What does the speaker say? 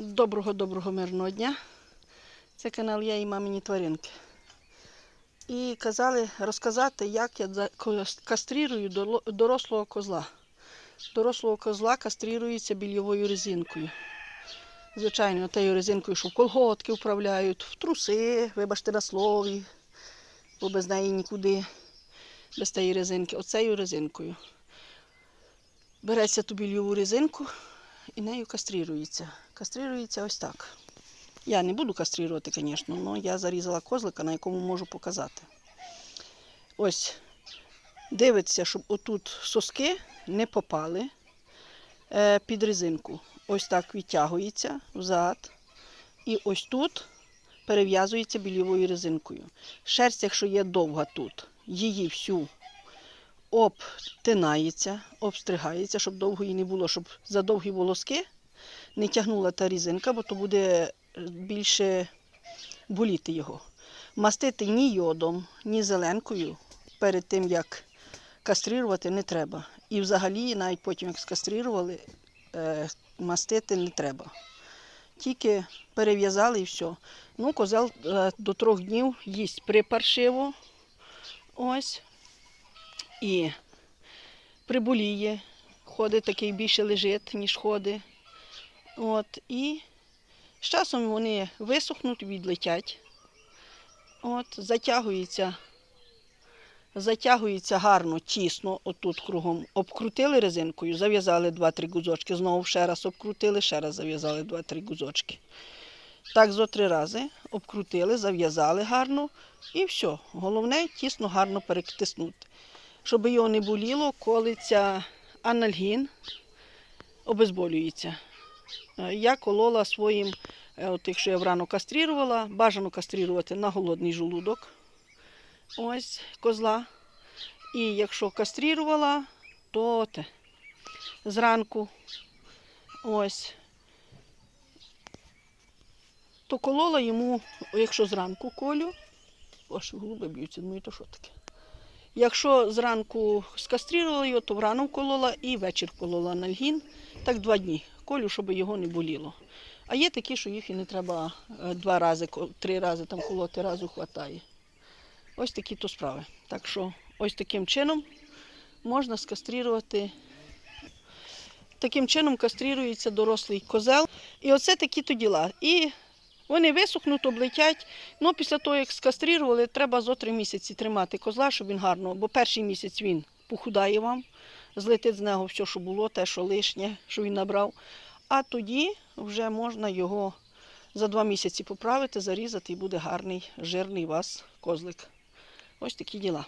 Доброго-доброго мирного дня. Це канал Я і мамині тваринки. І казали розказати, як я кастрирую дорослого козла. Дорослого козла кастрирується більйовою резинкою. Звичайно, тією резинкою, що в колготки вправляють, в труси, вибачте на слові, бо без неї нікуди, без тієї резинки. Оцею резинкою. Береться ту більйову резинку і нею кастрирується. Кастрирується ось так. Я не буду кастрирувати, звісно, але я зарізала козлика, на якому можу показати. Ось, дивиться, щоб отут соски не попали е, під резинку. Ось так відтягується взад. І ось тут перев'язується більйовою резинкою. Шерсть, якщо є довга тут, її всю обтинається, обстригається, щоб довго її не було, щоб за довгі волоски не тягнула та різинка, бо то буде е, більше боліти його. Мастити ні йодом, ні зеленкою перед тим, як кастрирувати, не треба. І взагалі, навіть потім, як скастрирували, е, мастити не треба. Тільки перев'язали і все. Ну, козел е, до трьох днів їсть припаршиво. Ось. І приболіє, ходить такий більше лежить, ніж ходить. От, і з часом вони висохнуть, відлетять. От, затягується, затягується гарно, тісно, отут кругом. Обкрутили резинкою, зав'язали 2-3 гузочки, знову ще раз обкрутили, ще раз зав'язали 2-3 гузочки. Так зо три рази обкрутили, зав'язали гарно і все. Головне тісно гарно перетиснути. Щоб його не боліло, колиться анальгін, обезболюється. Е, Я колола своїм, е, от якщо я врано кастрирувала, бажано кастрирувати на голодний желудок. Ось козла. І якщо кастрирувала, то те, зранку. Ось. То колола йому, якщо зранку колю, ось голуби б'ються, ну і то що таке. Якщо зранку скастрирувала його, то врано колола і вечір колола анальгін. Так два дні колю, щоб його не боліло. А є такі, що їх і не треба е, два рази, три рази там колоти, разу хватає. Ось такі то справи. Так що ось таким чином можна скастрирувати. Таким чином кастрирується дорослий козел. І оце такі то діла. І вони висохнуть, облетять. Ну, після того, як скастрирували, треба зо три місяці тримати козла, щоб він гарно, бо перший місяць він похудає вам, злетить з нього все, що було, те, що лишнє, що він набрав. А тоді вже можна його за два місяці поправити, зарізати і буде гарний, жирний у вас козлик. Ось такі діла.